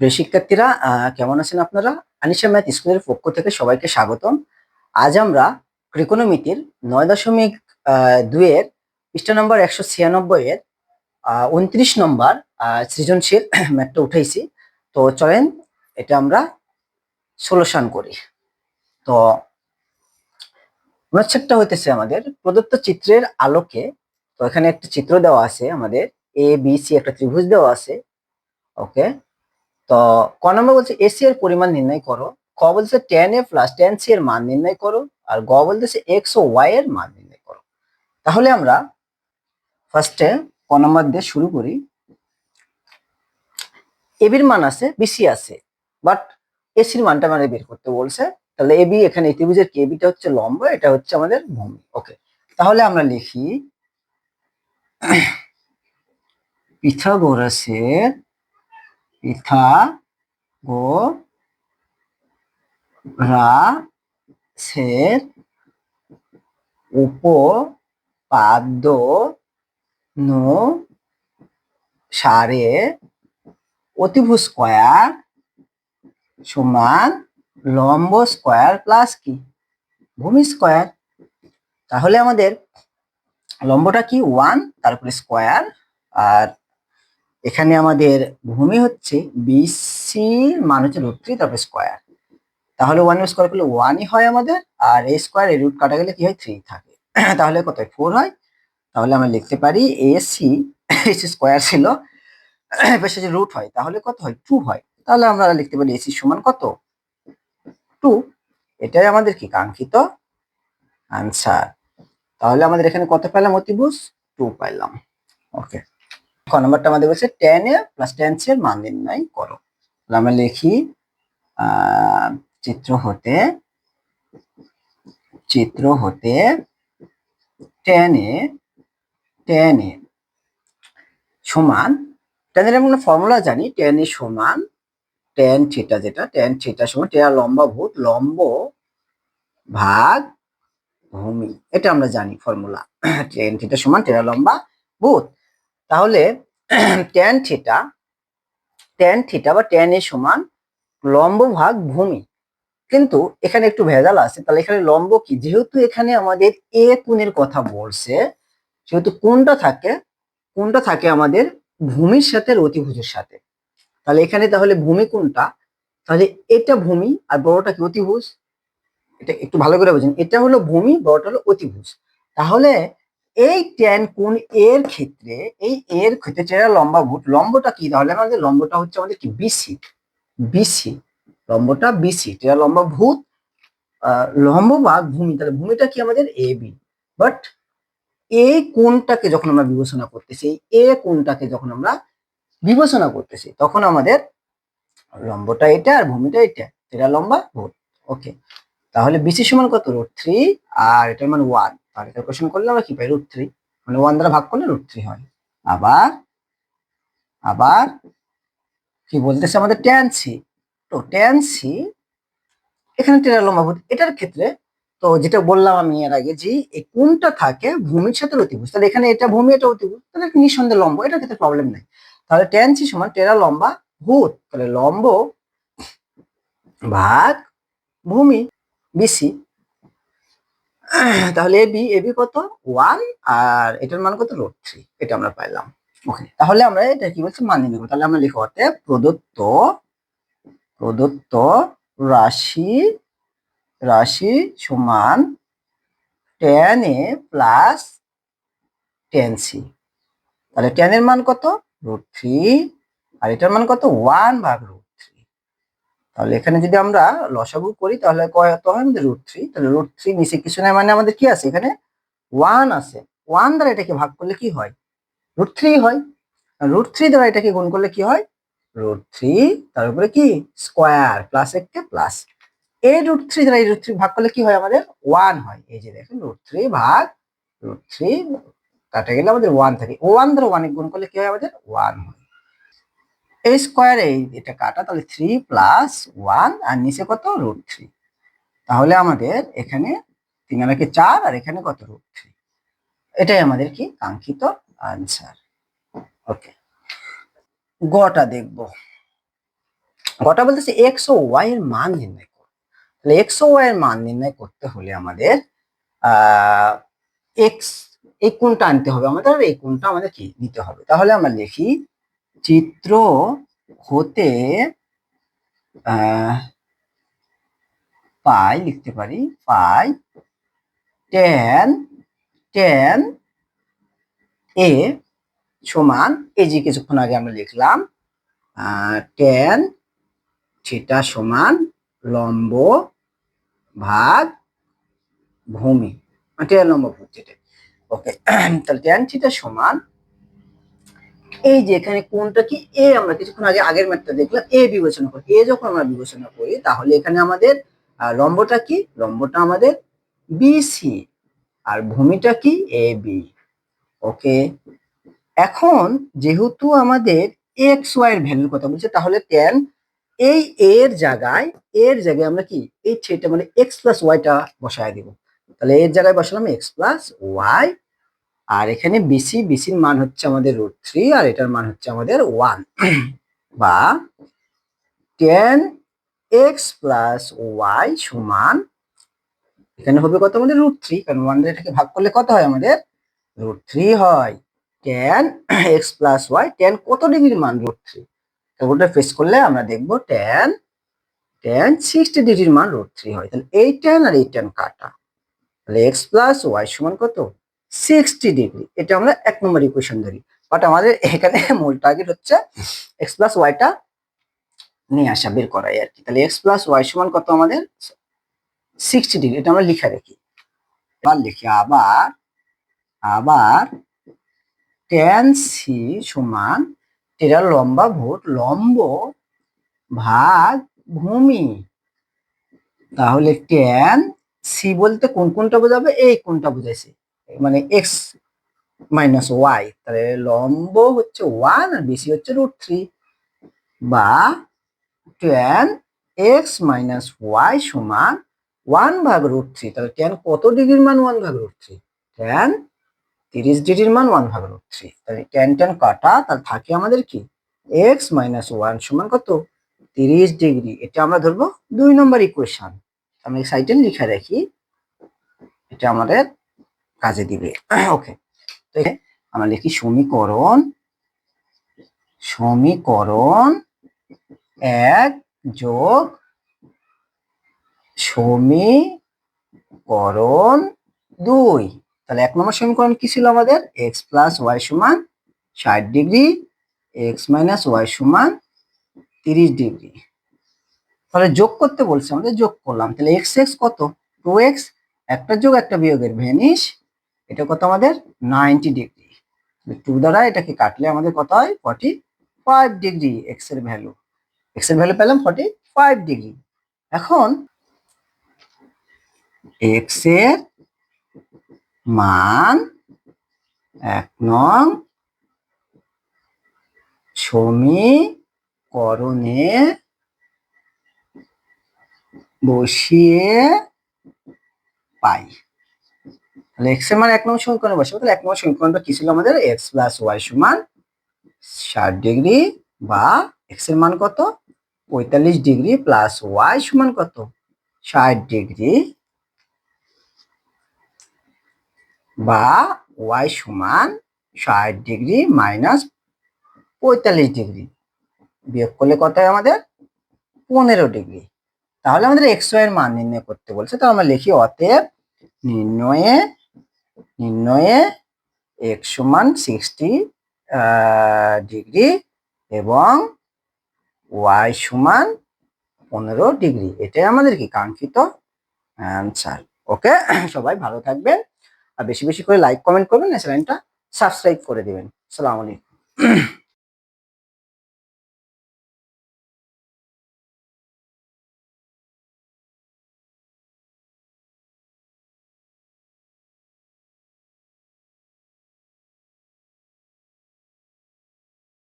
প্রিয় শিক্ষার্থীরা কেমন আছেন আপনারা? আনিশা ম্যাথ স্কুলের পক্ষ থেকে সবাইকে স্বাগতম। আজ আমরা ত্রিকোণমিতির নয় দশমিক আহ, দুইয়ের পৃষ্ঠা নম্বর একশো ছিয়ানব্বই এর উনত্রিশ নম্বর সৃজনশীল ম্যাথটা উঠাইছি। তো চলেন এটা আমরা সলিউশন করি। তো অনুচ্ছেদটা হইতেছে আমাদের প্রদত্ত চিত্রের আলোকে। তো এখানে একটা চিত্র দেওয়া আছে আমাদের এ বি সি একটা ত্রিভুজ দেওয়া আছে। ওকে? তো ক নম্বর বলছে, এসি এর পরিমাণ নির্ণয় করো। ক বলছে tan A plus tan C এর মান নির্ণয় করো। আর গ বলতেছে এক্স ও ওয়াই এর মান নির্ণয় করো। তাহলে আমরা ফার্স্টে ক নম্বর দিয়ে শুরু করি। এবির মান আছে বিসি আছে বাট এসির মানটা আমাদের বের করতে বলছে। তাহলে এবি এখানে এই ত্রিভুজের কেবিটা হচ্ছে লম্ব, এটা হচ্ছে আমাদের ভূমি। ওকে তাহলে আমরা লিখি পিথাগোরাসের পিথা গো রাসের উপপাদ্য সারে অতিভুজ স্কোয়ার সমান লম্ব স্কোয়ার প্লাস কি? ভূমি স্কোয়ার। তাহলে আমাদের লম্বটা কি? ওয়ান, তারপরে স্কোয়ার, আর এখানে আমাদের ভূমি হচ্ছে বিসি মান হচ্ছে রুট থ্রি তারপরে স্কোয়ার তাহলে ওয়ান স্কোয়ার করলে ওয়ানই হয় আমাদের, আর এ স্কোয়ার রুট কাটা গেলে কি হয়? থ্রি থাকে। তাহলে কত ফোর হয়। তাহলে আমরা লিখতে পারি এসি এসি স্কোয়ার ছিল। যে রুট হয়, তাহলে কত হয়? টু হয়। তাহলে আমরা লিখতে পারি এসি সমান কত? টু এটাই আমাদের কি? কাঙ্ক্ষিত আনসার তাহলে আমাদের এখানে কত পেলাম? অতিভুজ? টু পাইলাম ওকে ক নম্বরটা আমাদের বলছে টেন এ প্লাস টেন এর মান নির্ণয় করো। তাহলে আমরা লিখি চিত্র হতে চিত্র হতে টেন এ টেন এ সমান টেনের আমরা ফর্মুলা জানি টেন এ সমান টেন থিটা যেটা টেন থিটা সমান টেয়া লম্বা ভূত, লম্ব ভাগ ভূমি, এটা আমরা জানি ফর্মুলা টেন থিটা সমান টেরা লম্বা ভূত। তাহলে ট্যান থিটা ট্যান থিটা বা ট্যান এ সমান লম্ব ভাগ ভূমি। কিন্তু এখানে একটু ভেজাল আছে, তাহলে এখানে লম্ব কি? যেহেতু এখানে আমাদের এ কোণের কথা বলছে, সেহেতু কোনটা থাকে কোনটা থাকে আমাদের ভূমির সাথে অতিভুজের সাথে। তাহলে এখানে তাহলে ভূমি কোনটা তাহলে এটা ভূমি আর বড়টা কি? অতিভুজ। এটা একটু ভালো করে বুঝুন, এটা হলো ভূমি, বড়টা হলো অতিভুজ। তাহলে এই ট্যান কোণ এর ক্ষেত্রে, এই এর ক্ষেত্রে লম্বা ভূত লম্বটা কি? তাহলে আমাদের লম্বটা হচ্ছে আমাদের কি? বিসি বিসি লম্বটা বিসি যেটা লম্বা ভূত লম্ব বা ভূমি, তাহলে ভূমিটা কি আমাদের এ বি বাট এই কোণটাকে যখন আমরা বিবেচনা করতেছি এ কোণটাকে যখন আমরা বিবেচনা করতেছি, তখন আমাদের লম্বটা এটা আর ভূমিটা এটা এটা লম্বা ভূত। ওকে তাহলে বিসি সমান কত? রুট থ্রি আর এটার মান ওয়ান তাহলে ক্যালকুলেশন করলে আমরা কি পাই রুট থ্রি মানে ওয়ান দ্বারা ভাগ করলে রুট থ্রি হয়। আবার আবার কি বলতেছে আমাদের ট্যান সি তো ট্যান সি এখানে টেরা লম্বাভূত, এটার ক্ষেত্রে তো যেটা বললাম আমি এর আগে যে এই কোনটা থাকে ভূমির সাথে অতিভুজ তাহলে এখানে এটা ভূমি, এটা অতিভুজ, তাহলে নিঃসন্দেহে লম্ব, এটার ক্ষেত্রে প্রবলেম নাই। তাহলে ট্যান সি সমান টেরা লম্বা ভূত তাহলে লম্ব ভাগ ভূমি বিসি তাহলে এবি এবি কত? ওয়ান আর এটার মান কত? রোড থ্রি এটা আমরা পাইলাম। ওকে তাহলে আমরা এটা কি বলছি? মান নির্ণয় তাহলে আমরা লিখব অর্থে প্রদত্ত প্রদত্ত রাশি রাশি সমান tan A plus tan C তাহলে টেন এর মান কত? রুট থ্রি আর এটার মান কত? ওয়ান ভাগ রুট তাহলে এখানে যদি আমরা লসাগু করি, তাহলে কত হয় আমাদের রুট থ্রি তাহলে রুট থ্রি নিচে কিছু নাই মানে আমাদের কি আছে এখানে? ওয়ান আছে। ওয়ান দ্বারা এটাকে ভাগ করলে কি হয়? রুট থ্রি হয়। রুট থ্রি দ্বারা এটাকে গুণ করলে কি হয়? রুট থ্রি তার উপরে কি? স্কোয়ার প্লাস একটা প্লাস এই রুট থ্রি দ্বারা এই রুট থ্রি ভাগ করলে কি হয় আমাদের? ওয়ান হয়। এই যে দেখেন রুট থ্রি ভাগ রুট থ্রি কাটা গেলে আমাদের ওয়ান থাকে। ওয়ান দ্বারা ওয়ানে গুণ করলে কি হয় আমাদের? ওয়ান হয়। এই স্কোয়ার এটা কাটা, তাহলে থ্রি প্লাস ওয়ান আর নিচে কত? রুট থ্রি তাহলে আমাদের এখানে তিন আনাকে চার, আর এখানে কত? রুট থ্রি এটাই আমাদের কি? কাঙ্ক্ষিত আনসার ওকে গটা দেখব। কটা বলতেছে এক্স ও ওয়াই এর মান নির্ণয় করো তাহলে এক্স ও ওয়াই এর মান নির্ণয় করতে হলে আমাদের, আহ এক্স এই কোনটা আনতে হবে? আমাদের এই কোণটা আমাদের কি? নিতে হবে। তাহলে আমরা লিখি চিত্র হতে পাই লিখতে পারি, পাই টেন টেন এ সমান এই যে কিছুক্ষণ আগে আমরা লিখলাম টেন থিটা সমান লম্ব ভাগ ভূমি টেন লম্ব ভূমি ওকে তাহলে টেন থিটা সমান এই যে এখানে কোনটা কি? এ আমরা কিছুক্ষণ আগে আগের ম্যাথটা দেখলাম, এ বিবেচনা করি। এ যখন আমরা বিবেচনা করি, তাহলে এখানে আমাদের লম্বটা কি? লম্বটা আমাদের বিসি আর ভূমিটা কি? এ বি ওকে এখন যেহেতু আমাদের এক্স ওয়াই এর ভ্যালুর কথা বলছে, তাহলে টেন এই এর জায়গায় এর জায়গায় আমরা কি? এই ছেটা মানে এক্স প্লাস ওয়াইটা বসায় দিব। তাহলে এর জায়গায় বসালাম এক্স প্লাস ওয়াই আর এখানে বিসি বিসির মান হচ্ছে আমাদের রুট থ্রি আর এটার মান হচ্ছে আমাদের ওয়ান বা টেন এক্স প্লাস ওয়াই সমান, এখানে হবে কত আমাদের রুট থ্রি কারণ ওয়ান এটাকে ভাগ করলে কত হয় আমাদের? রুট থ্রি হয়। Tan X plus Y tan কত ডিগ্রির মান রুট থ্রি ওটা ফেস করলে আমরা দেখব টেন টেন সিক্সটি ডিগ্রির মান রুট থ্রি হয়। তাহলে এই টেন আর এই টেন কাটা। তাহলে এক্স প্লাস ওয়াই সমান কত? সিক্সটি ডিগ্রি এটা আমরা এক নম্বর ইকুয়েশন ধরি। বাট আমাদের এখানে মূল টার্গেট হচ্ছে এক্স প্লাস ওয়াইটা নিয়ে আসা, বের করাই আর কি। তাহলে এক্স প্লাস ওয়াই সমান কত আমাদের? সিক্সটি ডিগ্রি এটা আমরা লিখে রাখি। আবার লিখি, আবার আবার টেন সি সমান এটা লম্বা ভোট লম্ব ভাগ ভূমি। তাহলে টেন সি বলতে কোন কোনটা বোঝাবে? এই কোনটা বুঝাইছে? মানে এক্স মাইনাস ওয়াই তাহলে লম্ব হচ্ছে ওয়ান আর বেশি হচ্ছে রুট থ্রি বা টেন এক্স মাইনাস ওয়াই সমান ওয়ান ভাগ রুট থ্রি তাহলে টেন কত ডিগ্রির মান ওয়ান ভাগ রুট থ্রি টেন তিরিশ ডিগ্রির মান ওয়ান ভাগ রুট থ্রি তাহলে টেন টেন কাটা, তাহলে থাকে আমাদের কি? এক্স মাইনাস ওয়ান সমান কত? তিরিশ ডিগ্রি, এটা আমরা ধরবো দুই নম্বর ইকুয়েশন আমি সাইডে লিখে রাখি, এটা আমাদের কাজে দিবে। ওকে তো আমরা লিখি সমীকরণ সমীকরণ এক যোগ সমীকরণ দুই। তাহলে এক নম্বর সমীকরণ কি ছিল আমাদের? এক্স প্লাস ওয়াই সমান ষাট ডিগ্রি এক্স মাইনাস ওয়াই সমান তিরিশ ডিগ্রি। তাহলে যোগ করতে বলছে আমাদের যোগ করলাম। তাহলে এক্স এক্স কত? টু এক্স একটা যোগ, একটা বিয়োগের ভ্যানিশ এটা কত আমাদের? Ninety degree. টু দ্বারা এটাকে কাটলে আমাদের কত হয়? ফর্টি ফাইভ ডিগ্রি এক্সের ভ্যালু এক্সের ভ্যালু পেলাম ফর্টি ফাইভ ডিগ্রি। এখন এক্সের মান এক নং সমীকরণে বসিয়ে পাই। তাহলে এক্স মান এক নম্বর সমীকরণে বসাবো তাহলে এক নম্বর সমীকরণটা কি ছিল আমাদের? এক্স প্লাস ওয়াই সমান ষাট ডিগ্রি বা এক্সের মান কত? পঁয়তাল্লিশ ডিগ্রি প্লাস ওয়াই সমান কত? ষাট ডিগ্রি বা ওয়াই সমান ষাট ডিগ্রি মাইনাস পঁয়তাল্লিশ ডিগ্রি। বিয়োগ করলে কত হয় আমাদের? পনেরো ডিগ্রি। তাহলে আমাদের এক্স ওয়াই এর মান নির্ণয় করতে বলছে। তো আমরা লিখি অতএব নির্ণয়ে নির্ণয়ে এক সমান সিক্সটি ডিগ্রি এবং ওয়াই সমান পনেরো ডিগ্রি এটাই আমাদের কি কাঙ্ক্ষিত অ্যান্সার ওকে সবাই ভালো থাকবেন। আর বেশি বেশি করে লাইক কমেন্ট করবেন। চ্যানেলটা সাবস্ক্রাইব করে দেবেন। সালাম আলাইকুম